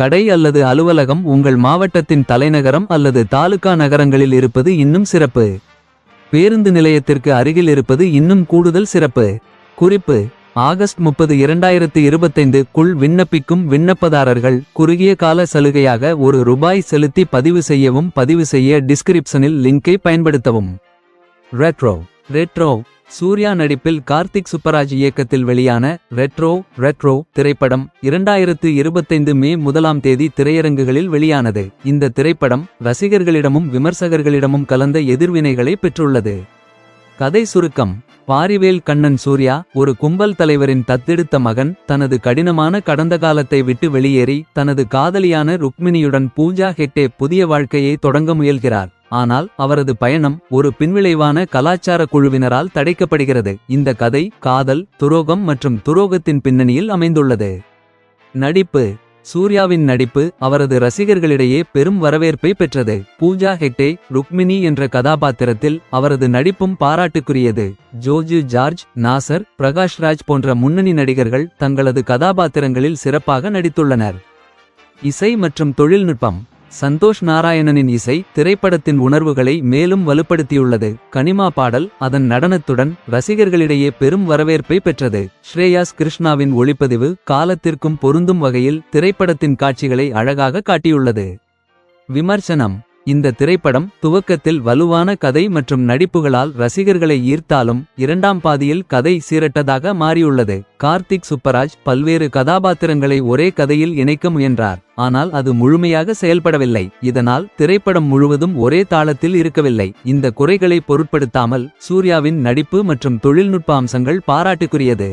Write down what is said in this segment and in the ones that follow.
கடை அல்லது அலுவலகம் உங்கள் மாவட்டத்தின் தலைநகரம் அல்லது தாலுகா நகரங்களில் இருப்பது இன்னும் சிறப்பு. பேருந்து நிலையத்திற்கு அருகில் இருப்பது இன்னும் கூடுதல் சிறப்பு. குறிப்பு ஆகஸ்ட் முப்பது இரண்டாயிரத்து இருபத்தைந்து குள் விண்ணப்பிக்கும் விண்ணப்பதாரர்கள் குறுகிய கால சலுகையாக ஒரு ரூபாய் செலுத்தி பதிவு செய்யவும் பதிவு செய்ய டிஸ்கிரிப்ஷனில் லிங்கை பயன்படுத்தவும். ரெட்ரோ ரெட்ரோ சூர்யா நடிப்பில் கார்த்திக் சுப்பராஜ் இயக்கத்தில் வெளியான ரெட்ரோ ரெட்ரோ திரைப்படம் இரண்டாயிரத்து இருபத்தைந்து மே முதலாம் தேதி திரையரங்குகளில் வெளியானது. இந்த திரைப்படம் ரசிகர்களிடமும் விமர்சகர்களிடமும் கலந்த எதிர்வினைகளை பெற்றுள்ளது. கதை சுருக்கம். பாரிவேல் கண்ணன் சூர்யா ஒரு கும்பல் தலைவரின் தத்தெடுத்த மகன் தனது கடினமான கடந்த காலத்தை விட்டு வெளியேறி தனது காதலியான ருக்மிணியுடன் பூஜா ஹெட்டே புதிய வாழ்க்கையை தொடங்க முயல்கிறார். ஆனால் அவரது பயணம் ஒரு பின்விளைவான கலாச்சார குழுவினரால் தடைக்கப்படுகிறது. இந்த கதை காதல் துரோகம் மற்றும் துரோகத்தின் பின்னணியில் அமைந்துள்ளது. நடிப்பு. சூர்யாவின் நடிப்பு அவரது ரசிகர்களிடையே பெரும் வரவேற்பை பெற்றது. பூஜா ஹெக்டே ருக்மிணி என்ற கதாபாத்திரத்தில் அவரது நடிப்பும் பாராட்டுக்குரியது. ஜோஜு ஜார்ஜ் நாசர் பிரகாஷ்ராஜ் போன்ற முன்னணி நடிகர்கள் தங்களது கதாபாத்திரங்களில் சிறப்பாக நடித்துள்ளனர். இசை மற்றும் தொழில்நுட்பம். சந்தோஷ் நாராயணனின் இசை திரைப்படத்தின் உணர்வுகளை மேலும் வலுப்படுத்தியுள்ளது. கனிமா பாடல் அதன் நடனத்துடன் ரசிகர்களிடையே பெரும் வரவேற்பை பெற்றது. ஸ்ரேயாஸ் கிருஷ்ணாவின் ஒளிப்பதிவு காலத்திற்கும் பொருந்தும் வகையில் திரைப்படத்தின் காட்சிகளை அழகாக காட்டியுள்ளது. விமர்சனம். இந்த திரைப்படம் துவக்கத்தில் வலுவான கதை மற்றும் நடிப்புகளால் ரசிகர்களை ஈர்த்தாலும் இரண்டாம் பாதியில் கதை சீரட்டதாக மாறியுள்ளது. கார்த்திக் சுப்பராஜ் பல்வேறு கதாபாத்திரங்களை ஒரே கதையில் இணைக்க முயன்றார் ஆனால் அது முழுமையாக செயல்படவில்லை. இதனால் திரைப்படம் முழுவதும் ஒரே தாளத்தில் இருக்கவில்லை. இந்த குறைகளை பொருட்படுத்தாமல் சூர்யாவின் நடிப்பு மற்றும் தொழில்நுட்ப அம்சங்கள் பாராட்டுக்குரியது.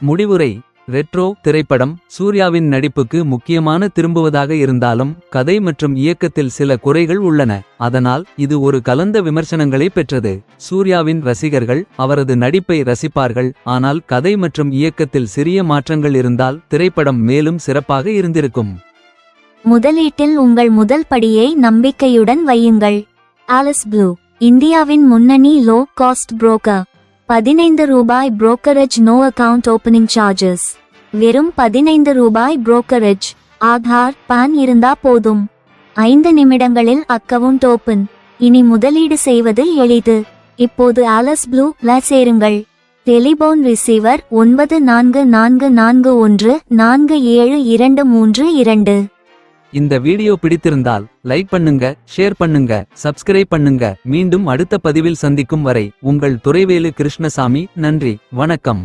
முடிவுரை ரெட்ரோ திரைப்படம் சூர்யாவின் நடிப்புக்கு முக்கியமான திரும்புவதாக இருந்தாலும் கதை மற்றும் இயக்கத்தில் சில குறைகள் உள்ளன. அதனால் இது ஒரு கலந்த விமர்சனங்களை பெற்றது. சூர்யாவின் ரசிகர்கள் அவரது நடிப்பை ரசிப்பார்கள். ஆனால் கதை மற்றும் இயக்கத்தில் சிறிய மாற்றங்கள் இருந்தால் திரைப்படம் மேலும் சிறப்பாக இருந்திருக்கும். முதலீட்டில் உங்கள் முதல் படியை நம்பிக்கையுடன் வையுங்கள். ஆலிஸ் ப்ளூ இந்தியாவின் முன்னணி லோ காஸ்ட் புரோக்கர். பதினைந்து ரூபாய் brokerage no account opening charges வெறும் பதினைந்து ரூபாய் புரோக்கரேஜ் ஆதார் பான் இருந்தா போதும். ஐந்து நிமிடங்களில் அக்கவுண்ட் ஓபன் இனி முதலீடு செய்வது எளிது. இப்போது ஆலஸ் ப்ளூ ல சேருங்கள். டெலிபோன் ரிசீவர் ஒன்பது நான்கு நான்கு நான்கு ஒன்று நான்கு ஏழு இரண்டு மூன்று இரண்டு. இந்த வீடியோ பிடித்திருந்தால் லைக் பண்ணுங்க ஷேர் பண்ணுங்க சப்ஸ்கிரைப் பண்ணுங்க. மீண்டும் அடுத்த பதிவில் சந்திக்கும் வரை உங்கள் துறைவேலு கிருஷ்ணசாமி நன்றி வணக்கம்.